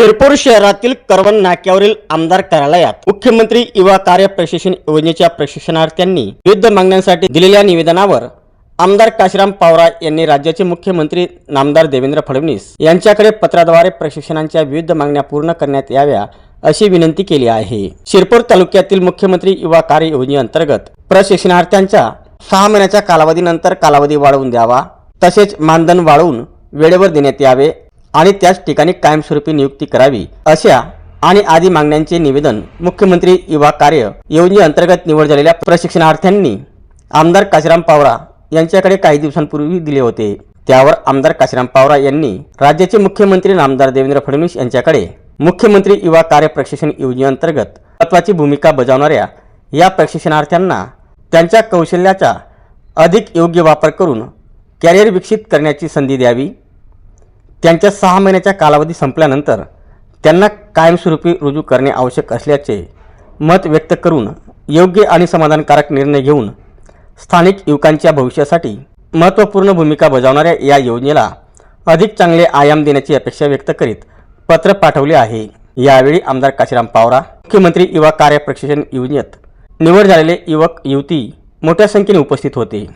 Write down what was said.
शिरपूर शहरातील करवण नाक्यावरील आमदार कार्यालयात मुख्यमंत्री युवा कार्य प्रशिक्षण योजनेच्या प्रशिक्षणार्थ्यांनी विविध मागण्यांसाठी दिलेल्या निवेदनावर आमदार काशीराम पावरा यांनी राज्याचे मुख्यमंत्री नामदार देवेंद्र फडणवीस यांच्याकडे पत्राद्वारे प्रशिक्षणांच्या विविध मागण्या पूर्ण करण्यात याव्या अशी विनंती केली आहे. शिरपूर तालुक्यातील मुख्यमंत्री युवा कार्य योजनेअंतर्गत प्रशिक्षणार्थ्यांच्या सहा महिन्याच्या कालावधीनंतर कालावधी वाढवून द्यावा तसेच मानधन वाढवून वेळेवर देण्यात यावे आणि त्याच ठिकाणी कायमस्वरूपी नियुक्ती करावी अशा आणि आदी मागण्यांचे निवेदन मुख्यमंत्री युवा कार्य योजनेअंतर्गत निवड झालेल्या प्रशिक्षणार्थ्यांनी आमदार काशीराम पावरा यांच्याकडे काही दिवसांपूर्वी दिले होते. त्यावर आमदार काशीराम पावरा यांनी राज्याचे मुख्यमंत्री नामदार देवेंद्र फडणवीस यांच्याकडे मुख्यमंत्री युवा कार्य प्रशिक्षण योजनेअंतर्गत महत्वाची भूमिका बजावणाऱ्या या प्रशिक्षणार्थ्यांना त्यांच्या कौशल्याचा अधिक योग्य वापर करून कॅरियर विकसित करण्याची संधी द्यावी. त्यांच्या सहा महिन्याच्या कालावधी संपल्यानंतर त्यांना कायमस्वरूपी रुजू करणे आवश्यक असल्याचे मत व्यक्त करून योग्य आणि समाधानकारक निर्णय घेऊन स्थानिक युवकांच्या भविष्यासाठी महत्त्वपूर्ण भूमिका बजावणाऱ्या या योजनेला अधिक चांगले आयाम देण्याची अपेक्षा व्यक्त करीत पत्र पाठवले आहे. यावेळी आमदार काशीराम पावरा मुख्यमंत्री युवा कार्य प्रशिक्षण योजनेत निवड झालेले युवक युवती मोठ्या संख्येने उपस्थित होते.